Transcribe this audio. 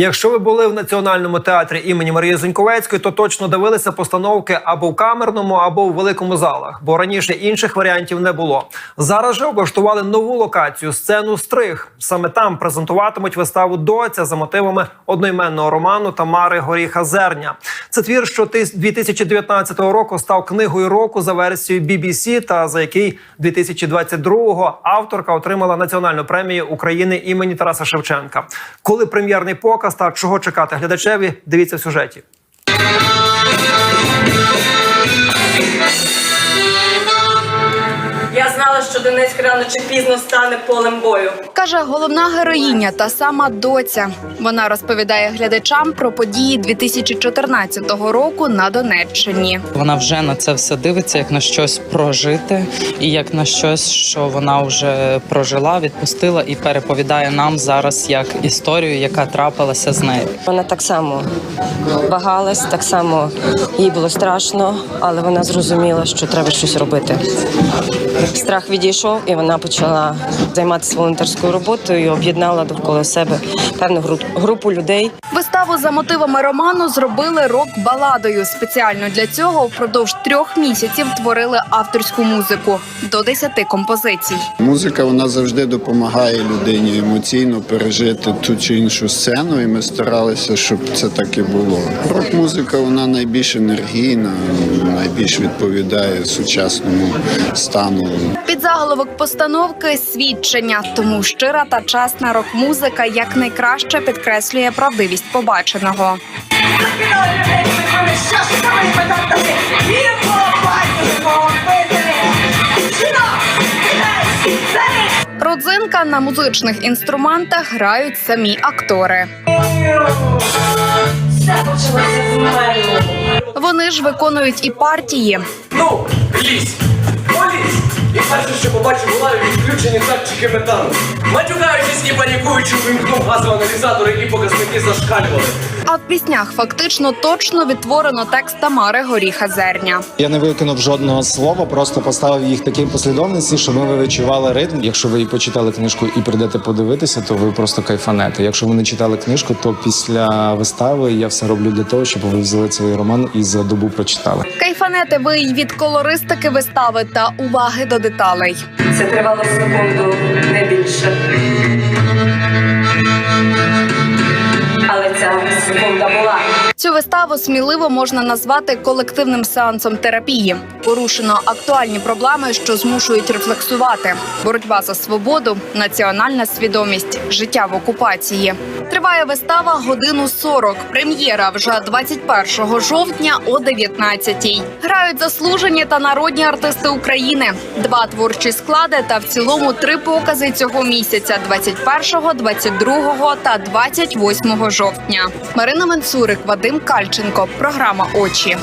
Якщо ви були в національному театрі імені Марії Зеньковецької, то точно дивилися постановки або в камерному, або в великому залах, бо раніше інших варіантів не було. Зараз же облаштували нову локацію сцену стриг. Саме там презентуватимуть виставу доця за мотивами одноіменного роману Тамари Горіха Зерня. Це твір, що тис- 2019 року став книгою року за версією BBC, та за який 2022-го авторка отримала національну премію України імені Тараса Шевченка. Коли прем'єрний показ та чого чекати глядачеві, дивіться в сюжеті. Знала, Донецьк рано чи пізно стане полем бою. Каже головна героїня та сама доця. Вона розповідає глядачам про події 2014 року на Донеччині. Вона вже на це все дивиться як на щось прожити, і як на щось, що вона вже прожила, відпустила і переповідає нам зараз як історію, яка трапилася з нею. Вона так само вагалась, так само їй було страшно, але вона зрозуміла, що треба щось робити. Страх відійшов, і вона почала займатися волонтерською роботою і об'єднала довкола себе певну гру- групу людей. Виставу за мотивами роману зробили рок-баладою. Спеціально для цього впродовж трьох місяців творили авторську музику до десяти композицій. Музика вона завжди допомагає людині емоційно пережити ту чи іншу сцену, і ми старалися, щоб це так і було. Рок-музика вона найбільш енергійна, найбільш відповідає сучасному стану. Заголовок постановки свідчення, тому щира та чесна рок-музика якнайкраще підкреслює правдивість побаченого. Родзинка на музичних інструментах грають самі актори. Вони ж виконують і партії. Ну, лізь! Полізь! І перше, що побачив у лаві відключені датчики метану. Матюкаючись і панікуючи, вимкнув газовий аналізатор, які показники зашкалювали. А в піснях фактично точно відтворено текст Тамари Горіха Зерня. Я не викинув жодного слова, просто поставив їх в такій послідовності, щоб ви відчували ритм. Якщо ви і почитали книжку і прийдете подивитися, то ви просто кайфанете. Якщо ви не читали книжку, то після вистави я все роблю для того, щоб ви взяли цей роман і за добу прочитали. Кайфанете ви й від колористики вистави та уваги до деталей. Це тривало секунду, не більше. Vamos, é vamos. Цю виставу сміливо можна назвати колективним сеансом терапії. Порушено актуальні проблеми, що змушують рефлексувати: боротьба за свободу, національна свідомість, життя в окупації. Триває вистава годину 40. Прем'єра вже 21 жовтня о 19-й. Грають заслужені та народні артисти України. Два творчі склади та в цілому три покази цього місяця: 21, 22 та 28 жовтня. Марина Менцурик, Вадим Кальченко. Програма Очі.